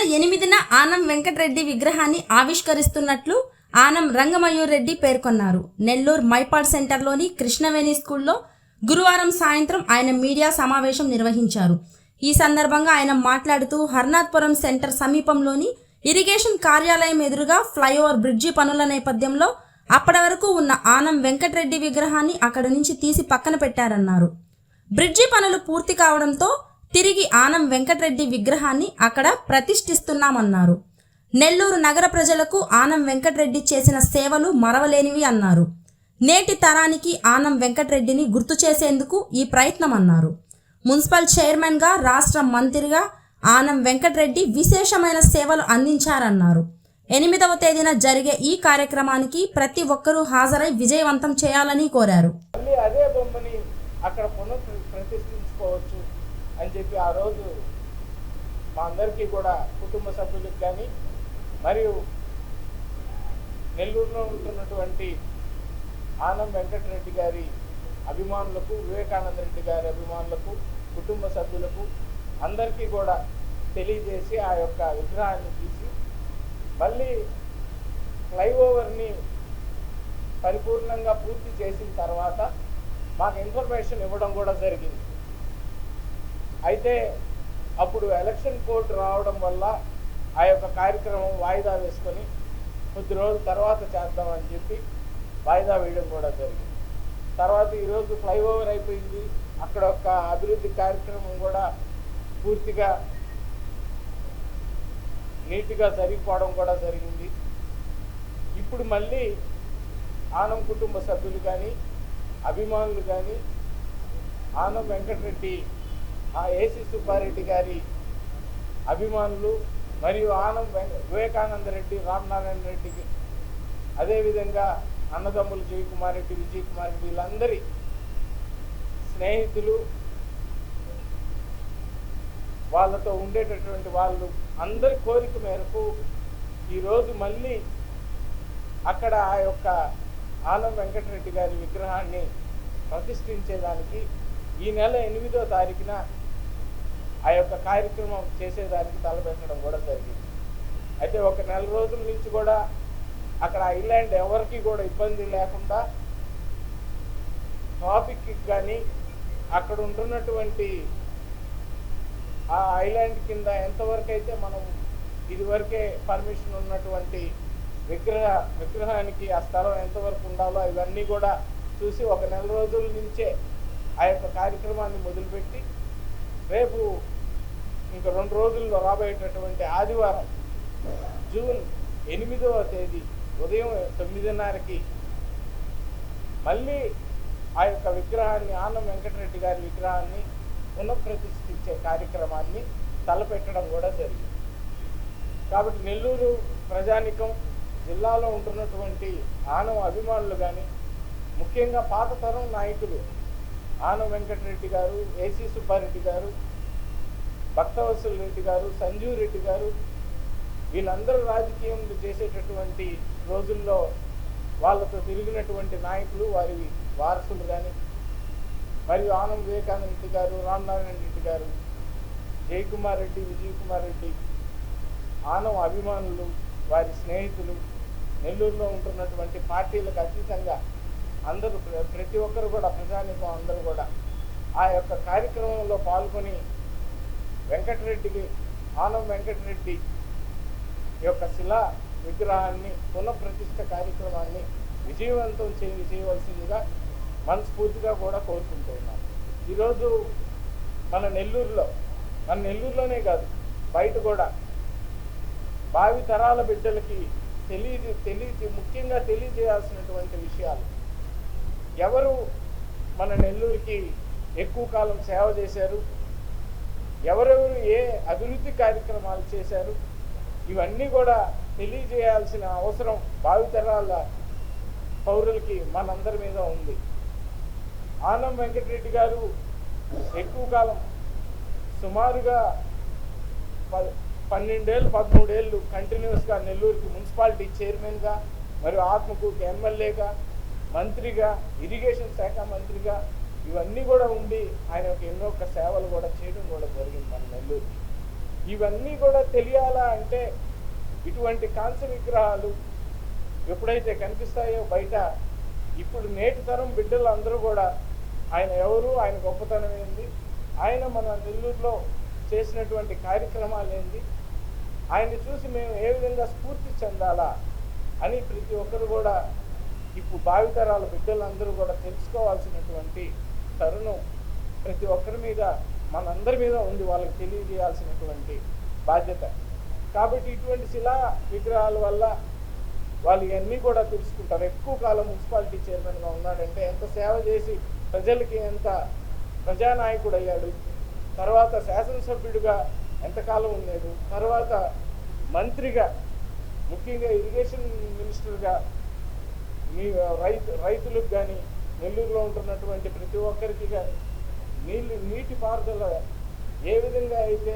నెల ఎనిమిదిన ఆనం వెంకటరెడ్డి విగ్రహాన్ని ఆవిష్కరిస్తున్నట్లు ఆనం రంగమయూర్ రెడ్డి పేర్కొన్నారు. నెల్లూరు మైపాడ్ సెంటర్లోని కృష్ణవేణి స్కూల్లో గురువారం సాయంత్రం ఆయన మీడియా సమావేశం నిర్వహించారు. ఈ సందర్భంగా ఆయన మాట్లాడుతూ హర్నాథ్పురం సెంటర్ సమీపంలోని ఇరిగేషన్ కార్యాలయం ఎదురుగా ఫ్లైఓవర్ బ్రిడ్జి పనుల నేపథ్యంలో అప్పటి వరకు ఉన్న ఆనం వెంకటరెడ్డి విగ్రహాన్ని అక్కడి నుంచి తీసి పక్కన పెట్టారన్నారు. బ్రిడ్జి పనులు పూర్తి కావడంతో తిరిగి ఆనం వెంకటరెడ్డి విగ్రహాన్ని అక్కడ ప్రతిష్ఠిస్తున్నామన్నారు. నెల్లూరు నగర ప్రజలకు ఆనం వెంకటరెడ్డి చేసిన సేవలు మరవలేనివి అన్నారు. నేటి తరానికి ఆనం వెంకటరెడ్డిని గుర్తు చేసేందుకు ఈ ప్రయత్నం అన్నారు మున్సిపల్ చైర్మన్గా రాష్ట్ర మంత్రిగా ఆనం వెంకటరెడ్డి విశేషమైన సేవలు అందించారన్నారు. ఎనిమిదవ తేదీన జరిగే ఈ కార్యక్రమానికి ప్రతి ఒక్కరూ హాజరై విజయవంతం చేయాలని కోరారు. అదే బొమ్మని అక్కడ ప్రతిష్ఠించుకోవచ్చు అని చెప్పి ఆ రోజు మా అందరికీ కూడా కుటుంబ సభ్యులకు కానీ మరియు నెల్లూరులో ఉంటున్నటువంటి ఆనం వెంకటరెడ్డి గారి అభిమానులకు వివేకానంద రెడ్డి గారి అభిమానులకు కుటుంబ సభ్యులకు అందరికీ కూడా తెలియజేసి ఆ యొక్క విగ్రహాన్ని తీసి మళ్ళీ ఫ్లైఓవర్ని పరిపూర్ణంగా పూర్తి చేసిన తర్వాత మాకు ఇన్ఫర్మేషన్ ఇవ్వడం కూడా జరిగింది. అయితే అప్పుడు ఎలక్షన్ కోర్టు రావడం వల్ల ఆ యొక్క కార్యక్రమం వాయిదా వేసుకొని కొద్ది రోజుల తర్వాత చేద్దామని చెప్పి వాయిదా వేయడం కూడా జరిగింది. తర్వాత ఈరోజు ఫ్లైఓవర్ అయిపోయింది. అక్కడ ఒక అభివృద్ధి కార్యక్రమం కూడా పూర్తిగా నీట్గా జరిగిపోవడం కూడా జరిగింది. ఇప్పుడు మళ్ళీ ఆనం కుటుంబ సభ్యులు కానీ అభిమానులు కానీ ఆనం వెంకటరెడ్డి ఆ ఏసీ సుబ్బారెడ్డి గారి అభిమానులు మరియు ఆనం వెంక- వివేకానంద రెడ్డి రామనారాయణ రెడ్డికి అదేవిధంగా అన్నదమ్ములు జయకుమార్ రెడ్డి విజయ్ కుమార్ రెడ్డి వీళ్ళందరి స్నేహితులు వాళ్ళతో ఉండేటటువంటి వాళ్ళు అందరి కోరిక మేరకు ఈరోజు మళ్ళీ అక్కడ ఆ యొక్క ఆనం వెంకటరెడ్డి గారి విగ్రహాన్ని ప్రతిష్ఠించేదానికి ఈ నెల ఎనిమిదో తారీఖున ఆ యొక్క కార్యక్రమం చేసేదానికి తలపెట్టడం కూడా జరిగింది. అయితే ఒక నెల రోజుల నుంచి కూడా అక్కడ ఐలాండ్ ఎవరికి కూడా ఇబ్బంది లేకుండా ట్రాఫిక్కి కానీ అక్కడ ఉంటున్నటువంటి ఆ ఐలాండ్ కింద ఎంతవరకు అయితే మనం ఇదివరకే పర్మిషన్ ఉన్నటువంటి విగ్రహ విగ్రహానికి ఆ స్థలం ఎంతవరకు ఉండాలో ఇవన్నీ కూడా చూసి ఒక నెల రోజుల నుంచే ఆ యొక్క కార్యక్రమాన్ని మొదలుపెట్టి రేపు ఇంక రెండు రోజుల్లో రాబోయేటటువంటి ఆదివారం జూన్ ఎనిమిదవ తేదీ ఉదయం తొమ్మిదిన్నరకి మళ్ళీ ఆ యొక్క విగ్రహాన్ని ఆనం వెంకటరెడ్డి గారి విగ్రహాన్ని పునఃప్రతిష్ఠించే కార్యక్రమాన్ని తలపెట్టడం కూడా జరిగింది. కాబట్టి నెల్లూరు ప్రజానికం జిల్లాలో ఉంటున్నటువంటి ఆనం అభిమానులు కానీ ముఖ్యంగా పాత తరం నాయకులు ఆనం వెంకటరెడ్డి గారు ఏసీ సుబ్బారెడ్డి గారు భక్తవసుల రెడ్డి గారు సంజీవ్ రెడ్డి గారు వీళ్ళందరూ రాజకీయం చేసేటటువంటి రోజుల్లో వాళ్ళతో తిరిగినటువంటి నాయకులు వారి వారసులు కానీ మరియు ఆనం వివేకానంద రెడ్డి గారు రామనారాయణ రెడ్డి గారు జయకుమార్ రెడ్డి విజయ్ కుమార్ రెడ్డి ఆనం అభిమానులు వారి స్నేహితులు నెల్లూరులో ఉంటున్నటువంటి పార్టీలకు అతీతంగా అందరూ ప్ర- ప్రతి ఒక్కరు కూడా ప్రజానీకం అందరూ కూడా ఆ యొక్క కార్యక్రమంలో పాల్గొని వెంకటరెడ్డికి ఆనం వెంకటరెడ్డి యొక్క శిలా విగ్రహాన్ని పునఃప్రతిష్ఠ కార్యక్రమాన్ని విజయవంతం చేయ చేయవలసిందిగా మనస్ఫూర్తిగా కూడా కోరుకుంటున్నాను. ఈరోజు మన నెల్లూరులో మన నెల్లూరులోనే కాదు బయట కూడా భావి తరాల బిడ్డలకి తెలియ తెలియ ముఖ్యంగా తెలియజేయాల్సినటువంటి విషయాలు. ఎవరు మన నెల్లూరుకి ఎక్కువ కాలం సేవ చేశారు? ఎవరెవరు ఏ అభివృద్ధి కార్యక్రమాలు చేశారు ఇవన్నీ కూడా తెలియజేయాల్సిన అవసరం భావితరాల పౌరులకి మనందరి మీద ఉంది. ఆనం వెంకటరెడ్డి గారు ఎక్కువ కాలం సుమారుగా ప- పన్నెండేళ్ళు పదమూడేళ్ళు కంటిన్యూస్గా నెల్లూరుకి మున్సిపాలిటీ చైర్మన్గా మరియు ఆత్మకూరుకి ఎమ్మెల్యేగా మంత్రిగా ఇరిగేషన్ శాఖ మంత్రిగా ఇవన్నీ కూడా ఉండి ఆయన యొక్క ఎన్నో ఒక సేవలు కూడా చేయడం కూడా జరిగింది మన నెల్లూరుకి. ఇవన్నీ కూడా తెలియాలా అంటే ఇటువంటి కాంస్య విగ్రహాలు ఎప్పుడైతే కనిపిస్తాయో బయట ఇప్పుడు నేటి తరం బిడ్డలు అందరూ కూడా ఆయన ఎవరు ఆయన గొప్పతనం ఏంది ఆయన మన నెల్లూరులో చేసినటువంటి కార్యక్రమాలు ఏంది ఆయన్ని చూసి మేము ఏ విధంగా స్ఫూర్తి చెందాలా అని ప్రతి ఒక్కరు కూడా ఇప్పుడు భావితరాల బిడ్డలందరూ కూడా తెలుసుకోవాల్సినటువంటి తరుణం ప్రతి ఒక్కరి మీద మనందరి మీద ఉంది వాళ్ళకి తెలియజేయాల్సినటువంటి బాధ్యత. కాబట్టి ఇటువంటి శిలా విగ్రహాల వల్ల వాళ్ళు ఇవన్నీ కూడా తెలుసుకుంటారు. ఎక్కువ కాలం మున్సిపాలిటీ చైర్మన్గా ఉన్నాడంటే ఎంత సేవ చేసి ప్రజలకి ఎంత ప్రజానాయకుడు అయ్యాడు తర్వాత శాసనసభ్యుడిగా ఎంతకాలం ఉన్నాడు తర్వాత మంత్రిగా ముఖ్యంగా ఇరిగేషన్ మినిస్టర్గా మీ రైతు రైతులకు కానీ నెల్లూరులో ఉంటున్నటువంటి ప్రతి ఒక్కరికి నీళ్ళు నీటి పారుదల ఏ విధంగా అయితే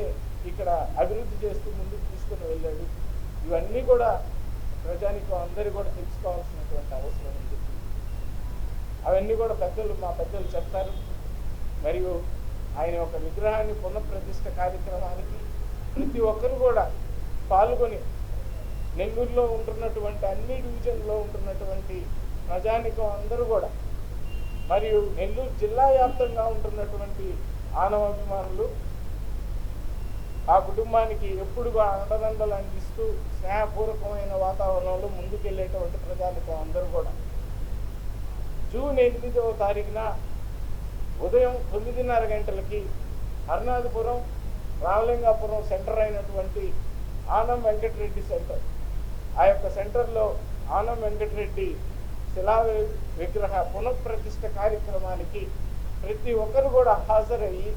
ఇక్కడ అభివృద్ధి చేస్తూ ముందుకు తీసుకుని వెళ్ళాడు ఇవన్నీ కూడా ప్రజానికం అందరూ కూడా తెలుసుకోవాల్సినటువంటి అవసరం ఉంది. అవన్నీ కూడా పెద్దలు మా పెద్దలు చెప్తారు. మరియు ఆయన ఒక విగ్రహాన్ని పునఃప్రతిష్ఠ కార్యక్రమానికి ప్రతి ఒక్కరు కూడా పాల్గొని నెల్లూరులో ఉంటున్నటువంటి అన్ని డివిజన్లో ఉంటున్నటువంటి ప్రజానికం అందరూ కూడా మరియు నెల్లూరు జిల్లా వ్యాప్తంగా ఉంటున్నటువంటి ఆనవాభిమానులు ఆ కుటుంబానికి ఎప్పుడు అండదండలు అందిస్తూ స్నేహపూర్వకమైన వాతావరణంలో ముందుకెళ్ళేటువంటి ప్రజానికం అందరూ కూడా. జూన్ ఎనిమిదవ తారీఖున ఉదయం తొమ్మిదిన్నర గంటలకి హర్నాథపురం రామలింగాపురం సెంటర్ అయినటువంటి ఆనం వెంకటరెడ్డి సెంటర్. ఆ యొక్క సెంటర్లో ఆనం వెంకటరెడ్డి శిలా విగ్రహ పునఃప్రతిష్ఠ కార్యక్రమానికి ప్రతి ఒక్కరు కూడా హాజరయ్యి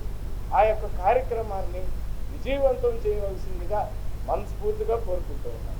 ఆ యొక్క కార్యక్రమాన్ని విజయవంతం చేయవలసిందిగా మనస్ఫూర్తిగా కోరుకుంటూ ఉన్నాను